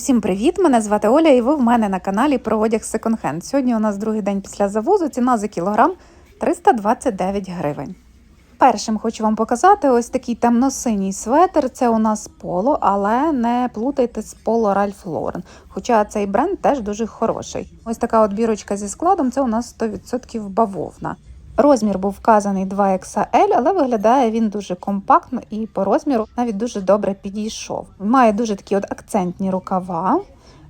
Усім привіт! Мене звати Оля, і ви в мене на каналі про одяг секонд-хенд. Сьогодні у нас другий день після завозу. Ціна за кілограм 329 гривень. Першим хочу вам показати ось такий темно-синій светр. Це у нас поло, але не плутайте з поло Ральф Лорен. Хоча цей бренд теж дуже хороший. Ось така от бірочка зі складом це у нас 100% бавовна. Розмір був вказаний 2XL, але виглядає він дуже компактно і по розміру навіть дуже добре підійшов. Має дуже такі от акцентні рукава.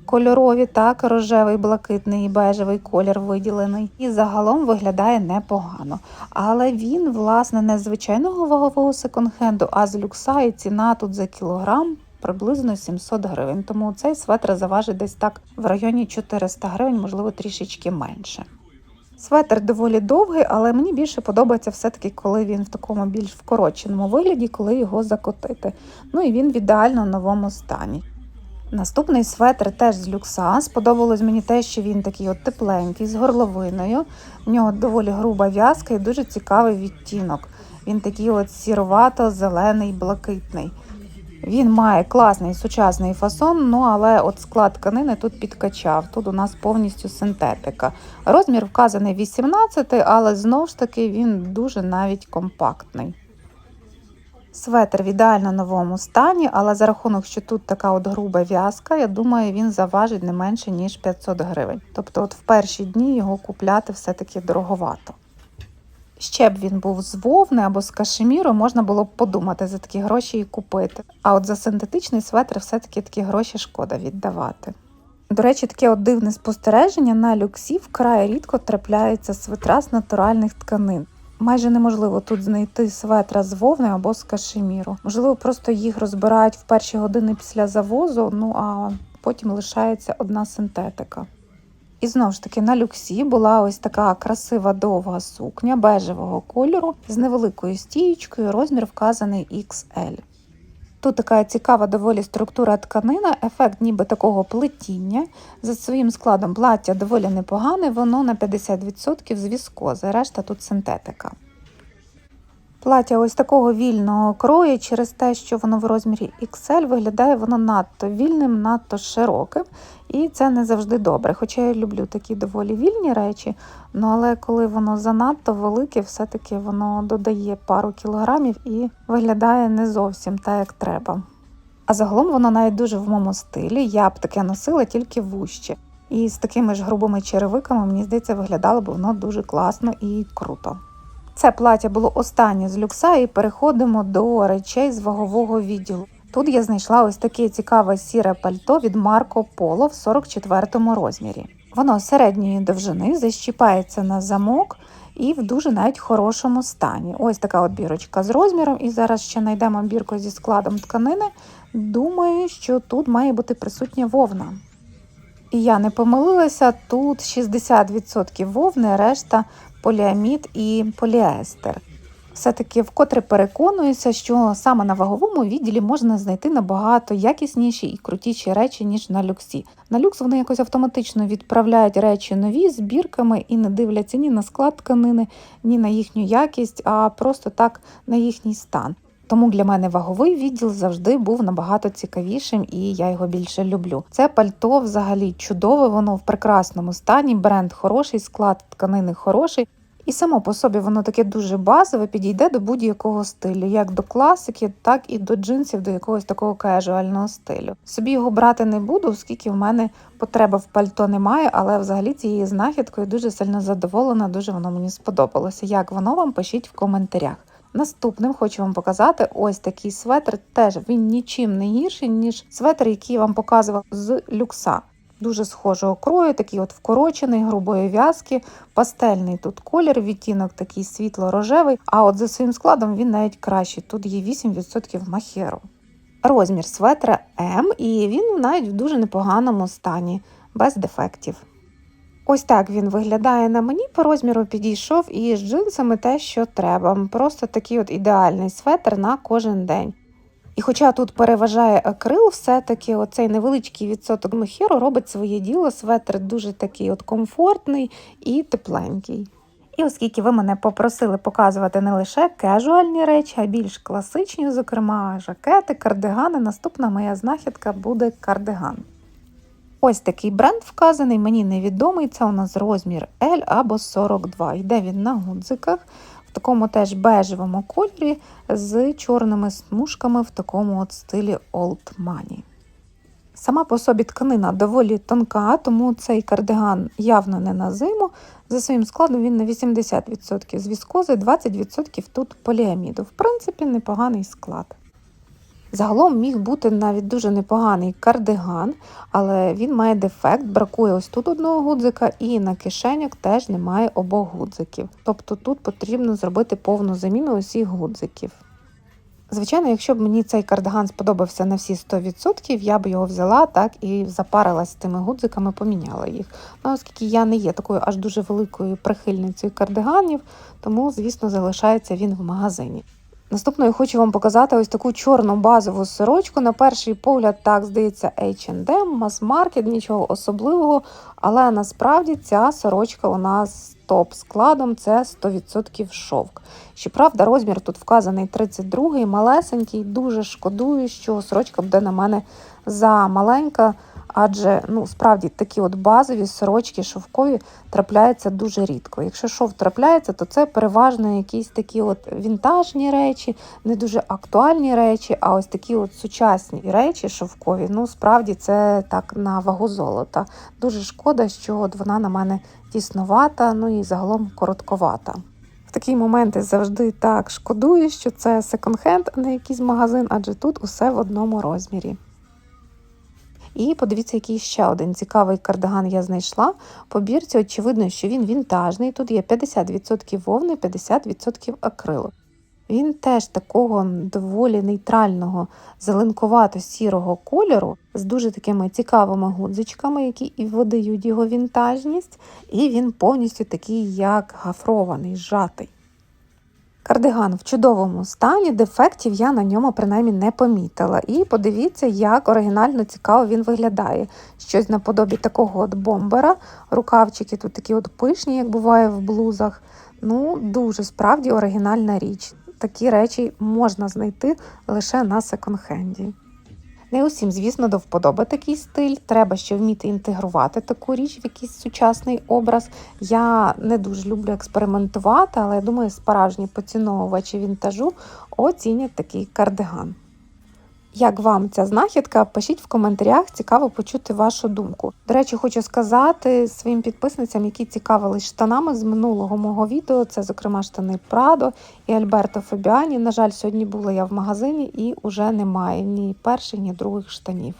Кольорові, так, рожевий, блакитний і бежевий колір виділений. І загалом виглядає непогано. Але він, власне, не з звичайного вагового секонд-хенду, а з люкса, і ціна тут за кілограм приблизно 700 гривень. Тому цей светр заважить десь так в районі 400 гривень, можливо, трішечки менше. Светр доволі довгий, але мені більше подобається все-таки, коли він в такому більш вкороченому вигляді, коли його закотити. Ну і він в ідеально новому стані. Наступний светр теж з люкса. Сподобалось мені те, що він такий от тепленький, з горловиною. В нього доволі груба в'язка і дуже цікавий відтінок. Він такий от сіровато-зелений, блакитний. Він має класний сучасний фасон, ну але от склад тканини тут підкачав. Тут у нас повністю синтетика. Розмір вказаний 18, але знову ж таки він дуже навіть компактний. Светр в ідеально новому стані, але за рахунок, що тут така от груба в'язка, я думаю, він заважить не менше, ніж 500 гривень. Тобто, от в перші дні його купляти все-таки дороговато. Ще б він був з вовни або з кашеміру, можна було б подумати за такі гроші і купити. А от за синтетичний светр все-таки такі гроші шкода віддавати. До речі, таке от дивне спостереження на люксі вкрай рідко трапляється светра з натуральних тканин. Майже неможливо тут знайти светра з вовни або з кашеміру. Можливо, просто їх розбирають в перші години після завозу, ну а потім лишається одна синтетика. І знову ж таки на люксі була ось така красива довга сукня бежевого кольору з невеликою стієчкою, розмір вказаний XL. Тут така цікава доволі структура тканина, ефект ніби такого плетіння. За своїм складом плаття доволі непогане, воно на 50% з віскози, решта тут синтетика. Плаття ось такого вільного крою, через те, що воно в розмірі XL, виглядає воно надто вільним, надто широким, і це не завжди добре. Хоча я люблю такі доволі вільні речі, ну але коли воно занадто велике, все-таки воно додає пару кілограмів і виглядає не зовсім так, як треба. А загалом воно навіть дуже в моєму стилі. Я б таке носила тільки вужче. І з такими ж грубими черевиками, мені здається, виглядало б воно дуже класно і круто. Це плаття було останнє з люкса, і переходимо до речей з вагового відділу. Тут я знайшла ось таке цікаве сіре пальто від Марко Поло в 44 розмірі. Воно середньої довжини защіпається на замок і в дуже навіть хорошому стані. Ось така от бірочка з розміром, і зараз ще знайдемо бірку зі складом тканини. Думаю, що тут має бути присутня вовна. І я не помилилася, тут 60% вовни, решта поліамід і поліестер. Все-таки вкотре переконуюся, що саме на ваговому відділі можна знайти набагато якісніші і крутіші речі, ніж на люксі. На люкс вони якось автоматично відправляють речі нові збірками і не дивляться ні на склад тканини, ні на їхню якість, а просто так на їхній стан. Тому для мене ваговий відділ завжди був набагато цікавішим, і я його більше люблю. Це пальто взагалі чудове, воно в прекрасному стані. Бренд хороший, склад тканини хороший. І само по собі воно таке дуже базове, підійде до будь-якого стилю, як до класики, так і до джинсів, до якогось такого кежуального стилю. Собі його брати не буду, оскільки в мене потреби в пальто немає, але взагалі цією знахідкою дуже сильно задоволена, дуже воно мені сподобалося. Як воно вам пишіть в коментарях. Наступним хочу вам показати ось такий светр. Теж він нічим не гірший, ніж светр, який я вам показував з люкса. Дуже схожого крою, такий от вкорочений, грубої в'язки, пастельний тут колір, відтінок такий світло-рожевий, а от за своїм складом він навіть кращий. Тут є 8% махеру. Розмір светра М, і він навіть в дуже непоганому стані, без дефектів. Ось так він виглядає на мені, по розміру підійшов і з джинсами те, що треба. Просто такий от ідеальний светр на кожен день. І хоча тут переважає акрил, все-таки оцей невеличкий відсоток мехіру робить своє діло, светр дуже такий от комфортний і тепленький. І оскільки ви мене попросили показувати не лише кежуальні речі, а більш класичні, зокрема жакети, кардигани, наступна моя знахідка буде кардиган. Ось такий бренд вказаний, мені невідомий. Це у нас розмір L або 42. Йде він на гудзиках в такому теж бежевому кольорі з чорними смужками в такому от стилі Old Money. Сама по собі тканина доволі тонка, тому цей кардиган явно не на зиму. За своїм складом він на 80% з віскози, 20% тут поліаміду. В принципі, непоганий склад. Загалом міг бути навіть дуже непоганий кардиган, але він має дефект, бракує ось тут одного гудзика, і на кишенях теж немає обох гудзиків. Тобто тут потрібно зробити повну заміну усіх гудзиків. Звичайно, якщо б мені цей кардиган сподобався на всі 100%, я б його взяла так і запарилась з тими гудзиками, поміняла їх. Ну, оскільки я не є такою аж дуже великою прихильницею кардиганів, тому, звісно, залишається він в магазині. Наступною хочу вам показати ось таку чорну базову сорочку. На перший погляд, так здається, H&M, мас-маркет, нічого особливого, але насправді ця сорочка у нас топ-складом це 100% шовк. Щоправда, розмір тут вказаний 32-й, малесенький, дуже шкодую, що сорочка буде на мене замаленька. Адже ну справді такі от базові сорочки шовкові трапляються дуже рідко. Якщо шов трапляється, то це переважно якісь такі от вінтажні речі, не дуже актуальні речі, а ось такі от сучасні речі шовкові. Ну справді це так на вагу золота. Дуже шкода, що от вона на мене тісновата, ну і загалом коротковата. В такі моменти завжди так шкодую, що це секонд-хенд, а не якийсь магазин, адже тут усе в одному розмірі. І подивіться, який ще один цікавий кардиган я знайшла. По бірці, очевидно, що він вінтажний. Тут є 50% вовни, 50% акрилу. Він теж такого доволі нейтрального, зеленкувато-сірого кольору, з дуже такими цікавими гудзичками, які і видають його вінтажність, і він повністю такий, як гафрований, зжатий. Кардиган в чудовому стані, дефектів я на ньому принаймні не помітила. І подивіться, як оригінально цікаво він виглядає. Щось наподобі такого от бомбера. Рукавчики тут такі от пишні, як буває в блузах. Ну, дуже справді оригінальна річ. Такі речі можна знайти лише на секонд-хенді. Не усім, звісно, до вподоби такий стиль. Треба ще вміти інтегрувати таку річ в якийсь сучасний образ. Я не дуже люблю експериментувати, але я думаю, справжні поціновувачі вінтажу оцінять такий кардиган. Як вам ця знахідка? Пишіть в коментарях, цікаво почути вашу думку. До речі, хочу сказати своїм підписницям, які цікавились штанами з минулого мого відео. Це, зокрема, штани Прадо і Альберто Фабіані. На жаль, сьогодні була я в магазині і вже немає ні перших, ні других штанів.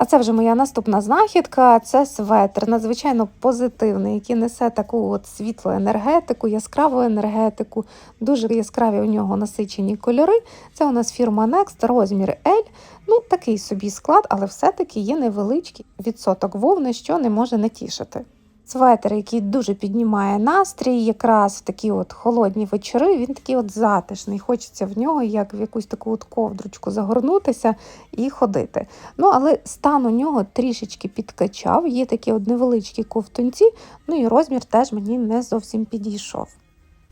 А це вже моя наступна знахідка. Це светр, надзвичайно позитивний, який несе таку от світлу енергетику, яскраву енергетику, дуже яскраві у нього насичені кольори. Це у нас фірма Next, розмір L. Ну, такий собі склад, але все-таки є невеличкий відсоток вовни, що не може не тішити. Светр, який дуже піднімає настрій, якраз в такі от холодні вечори, він такий от затишний. Хочеться в нього, як в якусь таку от ковдручку загорнутися і ходити. Ну, але стан у нього трішечки підкачав, є такі от невеличкі ковтунці, ну і розмір теж мені не зовсім підійшов.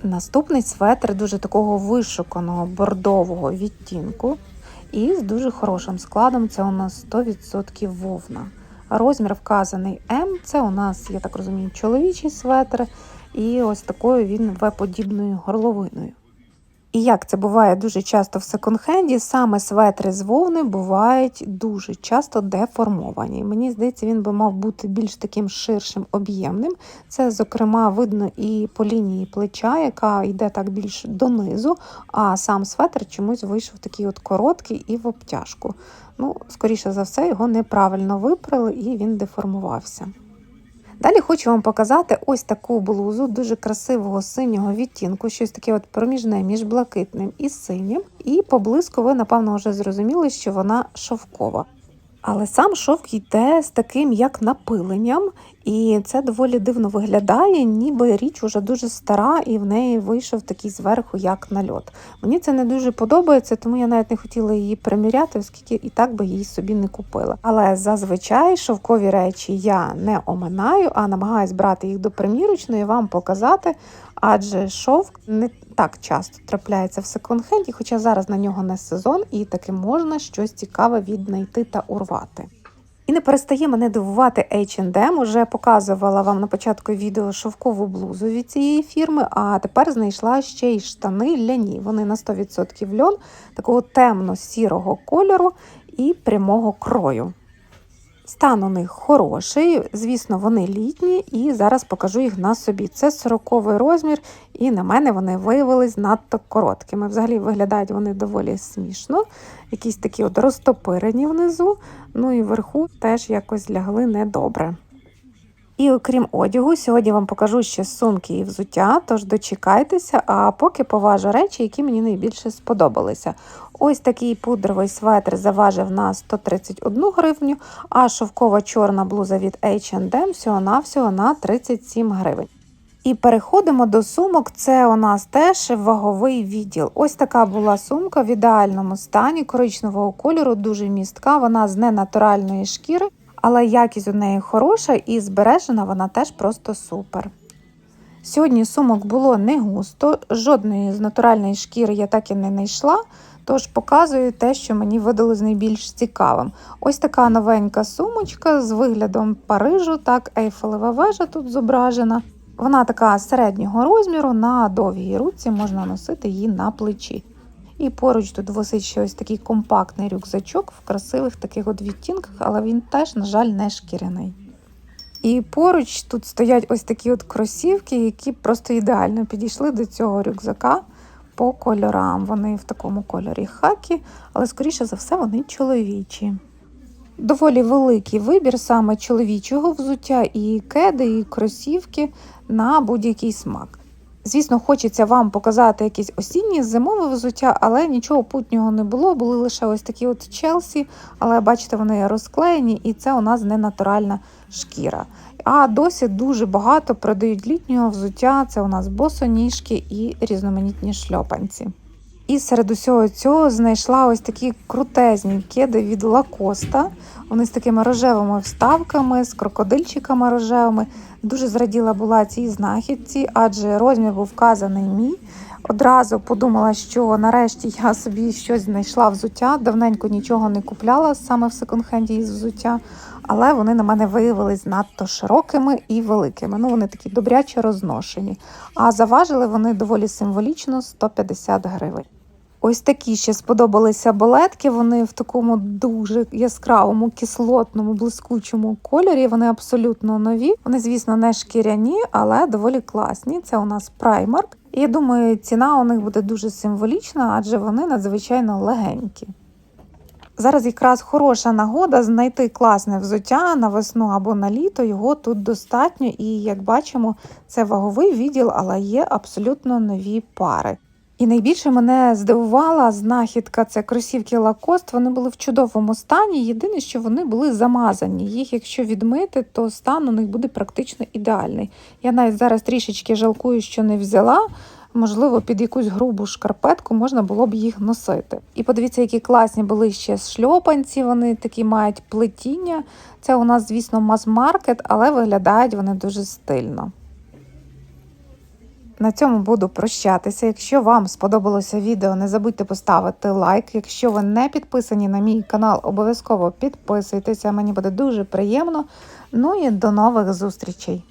Наступний светр дуже такого вишуканого бордового відтінку і з дуже хорошим складом це у нас 100% вовна. Розмір вказаний М. Це у нас, я так розумію, чоловічий светр, і ось такою він В-подібною горловиною. І як це буває дуже часто в секонд-хенді, саме светри з вовни бувають дуже часто деформовані. Мені здається, він би мав бути більш таким ширшим, об'ємним. Це, зокрема, видно і по лінії плеча, яка йде так більш донизу, а сам светр чомусь вийшов такий от короткий і в обтяжку. Ну, скоріше за все, його неправильно випрали і він деформувався. Далі хочу вам показати ось таку блузу дуже красивого синього відтінку, щось таке от проміжне між блакитним і синім. І поблизку ви, напевно, вже зрозуміли, що вона шовкова. Але сам шовк йде з таким як напиленням, і це доволі дивно виглядає, ніби річ уже дуже стара, і в неї вийшов такий зверху, як нальот. Мені це не дуже подобається, тому я навіть не хотіла її приміряти, оскільки і так би її собі не купила. Але зазвичай шовкові речі я не оминаю, а намагаюсь брати їх до примірочної, вам показати, адже шовк не так часто трапляється в секонд-хенді, хоча зараз на нього не сезон, і таки можна щось цікаве віднайти та урвати. І не перестає мене дивувати H&M. Уже показувала вам на початку відео шовкову блузу від цієї фірми, а тепер знайшла ще й штани ляні. Вони на 100% льон, такого темно-сірого кольору і прямого крою. Стан у них хороший, звісно, вони літні, і зараз покажу їх на собі. Це 40 розмір, і на мене вони виявились надто короткими. Взагалі виглядають вони доволі смішно, якісь такі от розтопирені внизу, ну і вверху теж якось лягли недобре. І окрім одягу, сьогодні вам покажу ще сумки і взуття, тож дочекайтеся, а поки поважу речі, які мені найбільше сподобалися. Ось такий пудровий светр заважив на 131 гривню, а шовкова чорна блуза від H&M всього-навсього на 37 гривень. І переходимо до сумок. Це у нас теж ваговий відділ. Ось така була сумка в ідеальному стані, коричневого кольору, дуже містка. Вона з ненатуральної шкіри, але якість у неї хороша і збережена вона теж просто супер. Сьогодні сумок було не густо, жодної з натуральної шкіри я так і не знайшла. Тож показую те, що мені видалось найбільш цікавим. Ось така новенька сумочка з виглядом Парижу, так, Ейфелева вежа тут зображена. Вона така середнього розміру, на довгій руці можна носити її на плечі. І поруч тут висить ще ось такий компактний рюкзачок в красивих таких от відтінках, але він теж, на жаль, не шкіряний. І поруч тут стоять ось такі от кросівки, які просто ідеально підійшли до цього рюкзака по кольорам. Вони в такому кольорі хакі, але, скоріше за все, вони чоловічі. Доволі великий вибір саме чоловічого взуття, і кеди, і кросівки на будь-який смак. Звісно, хочеться вам показати якісь осінні зимове взуття, але нічого путнього не було. Були лише ось такі от Челсі, але бачите, вони розклеєні, і це у нас не натуральна шкіра. А досі дуже багато продають літнього взуття. Це у нас босоніжки і різноманітні шльопанці. І серед усього цього знайшла ось такі крутезні кеди від Лакоста. Вони з такими рожевими вставками, з крокодильчиками рожевими. Дуже зраділа була цій знахідці, адже розмір був вказаний мій. Одразу подумала, що нарешті я собі щось знайшла взуття. Давненько нічого не купляла саме в секонд-хенді із взуття, але вони на мене виявились надто широкими і великими. Ну, вони такі добряче розношені. А заважили вони доволі символічно 150 гривень. Ось такі ще сподобалися балетки. Вони в такому дуже яскравому, кислотному, блискучому кольорі. Вони абсолютно нові. Вони, звісно, не шкіряні, але доволі класні. Це у нас праймарк. І я думаю, ціна у них буде дуже символічна, адже вони надзвичайно легенькі. Зараз якраз хороша нагода знайти класне взуття на весну або на літо. Його тут достатньо, і як бачимо, це ваговий відділ, але є абсолютно нові пари. І найбільше мене здивувала знахідка це кросівки Lacoste. Вони були в чудовому стані. Єдине, що вони були замазані. Їх, якщо відмити, то стан у них буде практично ідеальний. Я навіть зараз трішечки жалкую, що не взяла. Можливо, під якусь грубу шкарпетку можна було б їх носити. І подивіться, які класні були ще шльопанці. Вони такі мають плетіння. Це у нас, звісно, мас-маркет, але виглядають вони дуже стильно. На цьому буду прощатися. Якщо вам сподобалося відео, не забудьте поставити лайк. Якщо ви не підписані на мій канал, обов'язково підписуйтеся, мені буде дуже приємно. Ну і до нових зустрічей!